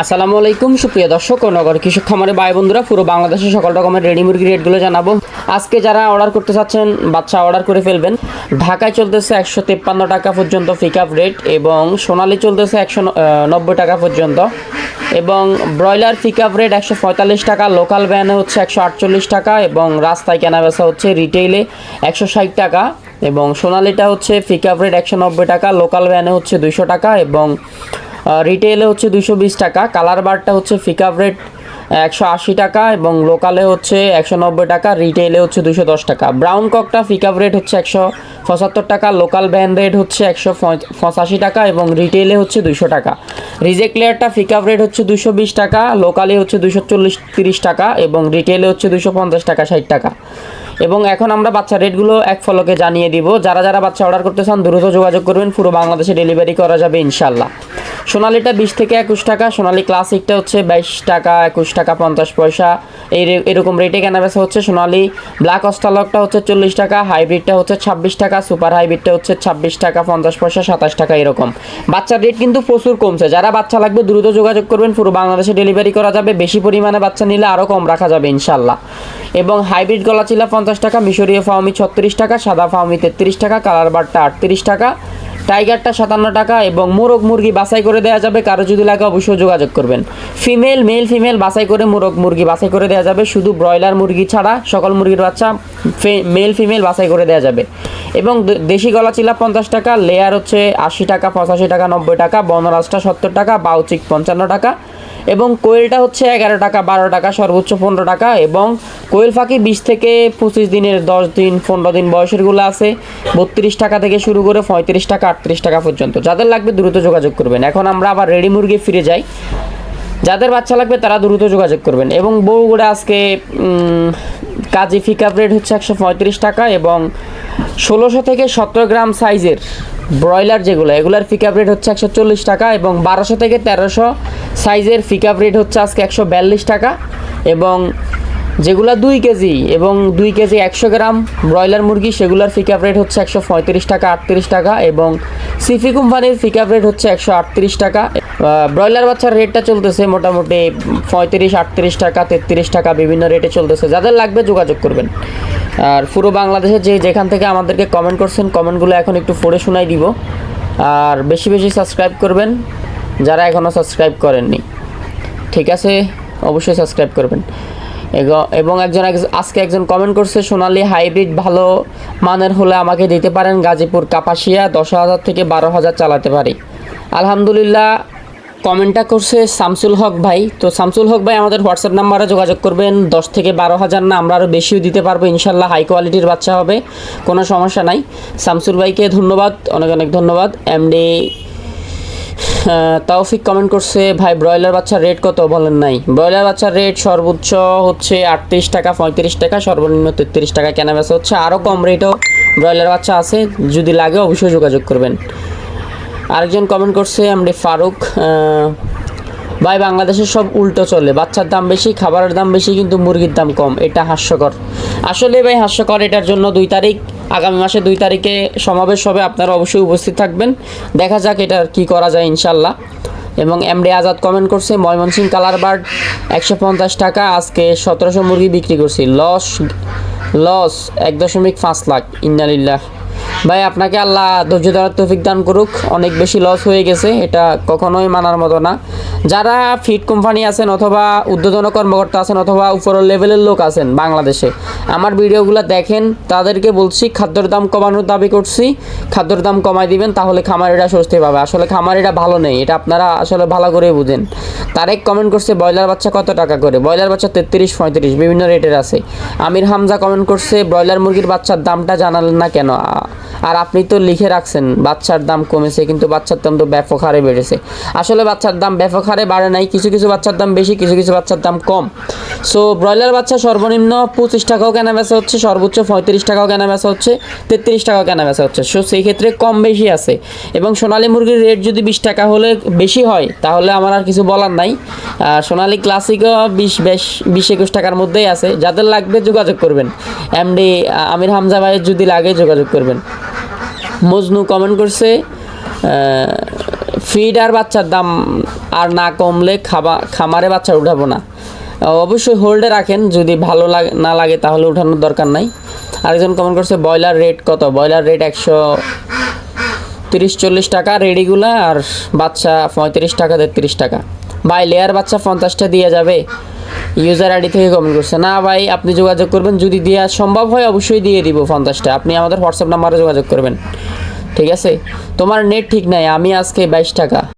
আসসালামু আলাইকুম, সুপ্রিয় দর্শক ও নগর কৃষক খামারে ভাই বন্ধুরা, পুরো বাংলাদেশে সকল রকমের রেডি মুরগি রেটগুলো জানাব। আজকে যারা অর্ডার করতে চাচ্ছেন, বাচ্চা অর্ডার করে ফেলবেন। ঢাকায় চলতেছে একশো তেপ্পান্ন টাকা পর্যন্ত পিক আপ রেট এবং সোনালি চলতেছে একশো নব্বই টাকা পর্যন্ত। এবং ব্রয়লার পিক আপ রেট একশো পঁয়তাল্লিশ টাকা লোকাল ভ্যানে হচ্ছে একশো আটচল্লিশ টাকা এবং রাস্তায় কেনা বেচা হচ্ছে রিটেইলে একশো ষাট টাকা। এবং সোনালিটা হচ্ছে পিক আপ রেট একশো নব্বই টাকা লোকাল ভ্যানে হচ্ছে দুইশো টাকা এবং রিটেলে হচ্ছে দুশো বিশ টাকা কালার বারটা হচ্ছে ফিকআপ রেট একশো আশি টাকা এবং লোকালে হচ্ছে একশো নব্বই টাকা রিটেলে হচ্ছে দুশো দশ টাকা। ব্রাউন ককটা ফিকআপ রেট হচ্ছে একশো পঁচাত্তর টাকা লোকাল ভ্যান রেট হচ্ছে একশো পঁচাশি টাকা এবং রিটেলে হচ্ছে দুশো টাকা। রিজেক্ট লেয়ারটা ফিকআপ রেট হচ্ছে দুশো বিশ টাকা লোকালে হচ্ছে দুশো চল্লিশ তিরিশ টাকা এবং রিটেলে হচ্ছে দুশো পঞ্চাশ টাকা, ষাট টাকা। এবং এখন আমরা বাচ্চা রেটগুলো এক ফলকে জানিয়ে দিব। যারা যারা বাচ্চা অর্ডার করতে চান, দ্রুত যোগাযোগ করবেন। পুরো বাংলাদেশে ডেলিভারি করা যাবে ইনশাল্লাহ সোনালিটা বিশ থেকে একুশ টাকা, সোনালি ক্লাসিকটা হচ্ছে বাইশ টাকা, একুশ টাকা পঞ্চাশ পয়সা। এই এরকম রেটে কেনা বেচা হচ্ছে সোনালি। ব্ল্যাক অস্টালকটা হচ্ছে চল্লিশ টাকা হাইব্রিডটা হচ্ছে ছাব্বিশ টাকা সুপার হাইব্রিডটা হচ্ছে ছাব্বিশ টাকা, পঞ্চাশ পয়সা, সাতাশ টাকা এরকম। বাচ্চার রেট কিন্তু প্রচুর কমছে। যারা বাচ্চা লাগবে দ্রুত যোগাযোগ করবেন, পুরো বাংলাদেশে ডেলিভারি করা যাবে। বেশি পরিমাণে বাচ্চা নিলে আরও কম রাখা যাবে, ইনশাল্লাহ। এবং হাইব্রিড গলা চিলা পঞ্চাশ টাকা, মিশরীয় ফাউমি ছত্রিশ টাকা, সাদা ফাউমি তেত্রিশ টাকা কালার বারটা আটত্রিশ টাকা। টাইগারটা সাতান্ন টাকা এবং মোরগ মুরগি বাছাই করে দেওয়া যাবে। কারও যদি লাগে অবশ্যই যোগাযোগ করবেন। ফিমেল, মেল, ফিমেল বাছাই করে মোরগ মুরগি বাছাই করে দেওয়া যাবে। শুধু ব্রয়লার মুরগি ছাড়া সকল মুরগির বাচ্চা মেল, ফিমেল বাছাই করে দেওয়া যাবে। এবং দেশি গলা চিলা পঞ্চাশ টাকা, লেয়ার হচ্ছে আশি টাকা, পঁচাশি টাকা, নব্বই টাকা, বনরাজটা সত্তর টাকা, বাউচিক পঞ্চান্ন টাকা। এবং কোয়েলটা হচ্ছে এগারো টাকা, বারো টাকা, সর্বোচ্চ পনেরো টাকা এবং কোয়েল ফাঁকি বিশ থেকে পঁচিশ দিনের, দশ দিন, পনেরো দিন বয়সেরগুলো আছে। বত্রিশ টাকা থেকে শুরু করে পঁয়ত্রিশ টাকা, আটত্রিশ টাকা পর্যন্ত। যাদের লাগবে দ্রুত যোগাযোগ করবেন। এখন আমরা আবার রেডি মুরগি ফিরে যাই। যাদের বাচ্চা লাগবে তারা দ্রুত যোগাযোগ করবেন এবং বউগুড়া আজকে কাজী ফিকাপ রেট হচ্ছে একশো পঁয়ত্রিশ টাকা এবং ষোলোশো থেকে সতেরো গ্রাম সাইজের ব্রয়লার যেগুলো, এগুলার ফিকাপ রেট হচ্ছে একশো চল্লিশ টাকা এবং বারোশো থেকে তেরোশো সাইজের ফিকাপ রেট হচ্ছে আজকে একশো বিয়াল্লিশ টাকা এবং যেগুলা দুই কেজি এবং দুই কেজি একশো গ্রাম ব্রয়লার মুরগি, সেগুলোর ফিকাপ রেট হচ্ছে একশো পঁয়ত্রিশ টাকা, আটত্রিশ টাকা এবং সিফি কোম্পানির ফিকাপ রেট হচ্ছে একশো আটত্রিশ টাকা। ব্রয়লার বাচ্চার রেটটা চলতেছে মোটামুটি পঁয়ত্রিশ, আটত্রিশ টাকা, তেত্রিশ টাকা বিভিন্ন রেটে চলতেছে। যাদের লাগবে যোগাযোগ করবেন। আর পুরো বাংলাদেশে যে যেখান থেকে আমাদেরকে কমেন্ট করছেন কমেন্টগুলো এখন একটু পড়ে শোনাই দিব। আর বেশি বেশি সাবস্ক্রাইব করবেন। যারা এখনও সাবস্ক্রাইব করেননি, ঠিক আছে? অবশ্যই সাবস্ক্রাইব করবেন। এবং একজন এক- আজকে একজন কমেন্ট করছে, সোনালি হাইব্রিড ভালো মানের হলে আমাকে দিতে পারেন গাজীপুর কাপাসিয়া, দশ হাজার থেকে বারো হাজার চালাতে পারি। আলহামদুলিল্লাহ কমেন্টটা করছে শামসুল হক ভাই। তো শামসুল হক ভাই, আমাদের হোয়াটসঅ্যাপ নাম্বারে যোগাযোগ করবেন। দশ থেকে বারো হাজার না, আমরা আরও বেশিও দিতে পারব, ইনশাল্লাহ হাই কোয়ালিটির বাচ্চা হবে, কোনো সমস্যা নাই। শামসুল ভাইকে ধন্যবাদ, অনেক অনেক ধন্যবাদ। এমডি তাওফিক কমেন্ট করছে, ভাই, ব্রয়লার বাচ্চার রেট কত? বলেন নাই। ব্রয়লার বাচ্চার রেট সর্বোচ্চ হচ্ছে আটত্রিশ টাকা, পঁয়ত্রিশ টাকা, সর্বনিম্ন তেত্রিশ টাকা। কেনা বেচা হচ্ছে আরও কম রেটও ব্রয়লার বাচ্চা আছে। যদি লাগে অবশ্যই যোগাযোগ করবেন। আরেকজন কমেন্ট করছে আমডি ফারুক ভাই, বাংলাদেশে সব উল্টো চলে। বাচ্চার দাম বেশি, খাবারের দাম বেশি, কিন্তু মুরগির দাম কম। এটা হাস্যকর। আসলে ভাই, হাস্যকর এটার জন্য দুই তারিখ আগামী মাসে দুই তারিখে সমাবেশ হবে, আপনারা অবশ্যই উপস্থিত থাকবেন। দেখা যাক এটার কি করা যায়, ইনশাল্লাহ। এবং এমডি আজাদ কমেন্ট করছে ময়মনসিং কালার বার্ড, একশো পঞ্চাশ টাকা, আজকে সতেরোশো মুরগি বিক্রি করছি। লস লস, এক দশমিক পাঁচ লাখ, ইন্নালিল্লাহ। ভাই, আপনাকে আল্লাহ ধৈর্য ধরার তৌফিক দান করুক। অনেক বেশি লস হয়ে গেছে, এটা কখনোই মানার মতো না। যারা ফিড কোম্পানি আছেন অথবা উদ্বোধন কর্মকর্তা আছেন অথবা উপরের লেভেলের লোক আছেন বাংলাদেশে, আমার ভিডিওগুলো দেখেন, তাদেরকে বলছি, খাদ্যর দাম কমানোর দাবি করছি, খাদ্যর দাম কমাই দিবেন, তাহলে খামারিরা স্বস্তি পাবে। আসলে খামারিরা ভালো নেই, এটা আপনারা আসলে ভালো করে বুঝেন। তারেক কমেন্ট করছে, ব্রয়লার বাচ্চা কত টাকা করে? ব্রয়লার বাচ্চা তেত্রিশ, পঁয়ত্রিশ, বিভিন্ন রেটের আছে। আমির হামজা কমেন্ট করছে, ব্রয়লার মুরগির বাচ্চার দামটা জানালেন না কেন? আর আপনি তো লিখে রাখছেন, বাচ্চার দাম কমেছে, কিন্তু বাচ্চার দাম তো ব্যাপক হারে বেড়েছে। আসলে বাচ্চার দাম ব্যাপক হারে বাড়ে নাই, কিছু কিছু বাচ্চার দাম বেশি, কিছু কিছু বাচ্চার দাম কম। সো ব্রয়লার বাচ্চা সর্বনিম্ন পঁচিশ টাকাও কেনা বেচা হচ্ছে, সর্বোচ্চ পঁয়ত্রিশ টাকাও কেনা বেচা হচ্ছে, তেত্রিশ টাকাও কেনা বেচা হচ্ছে। সো সেই ক্ষেত্রে কম বেশি আছে। এবং সোনালী মুরগির রেট যদি বিশ টাকা হলে বেশি হয়, তাহলে আমার আর কিছু বলার নাই। আর সোনালী ক্লাসিকও বিশ, বেশ, বিশ একুশ টাকার মধ্যেই আছে। যাদের লাগবে যোগাযোগ করবেন। এমডি আমির হামজা ভাইয়ের যদি লাগে যোগাযোগ করবেন। মজনু কমেন্ট করছে ফিড আর বাচ্চার দাম আর না কমলে খাবা খামারে বাচ্চা উঠাবো না। অবশ্যই হোল্ডে রাখেন। যদি ভালো লাগে না লাগে তাহলে উঠানোর দরকার নাই। আরেকজন কমেন্ট করছে ব্রয়লার রেট কত? ব্রয়লার রেট একশো তিরিশ, চল্লিশ টাকা, রেডিগুলা আর বাচ্চা পঁয়ত্রিশ টাকা, তেত্রিশ টাকা। ভাই লেয়ার বাচ্চা পঞ্চাশটা দিয়ে যাবে। ইউজার আইডি থেকে কমেন্ট করছে, না ভাই, আপনি যোগাযোগ করবেন। যদি দেওয়া সম্ভব হয়, অবশ্যই দিয়ে দিব পঞ্চাশটা। আপনি আমাদের হোয়াটসঅ্যাপ নাম্বারে যোগাযোগ করবেন। ঠিক আছে? তোমার নেট ঠিক নাই, আমি আজকে বাইশ টাকা।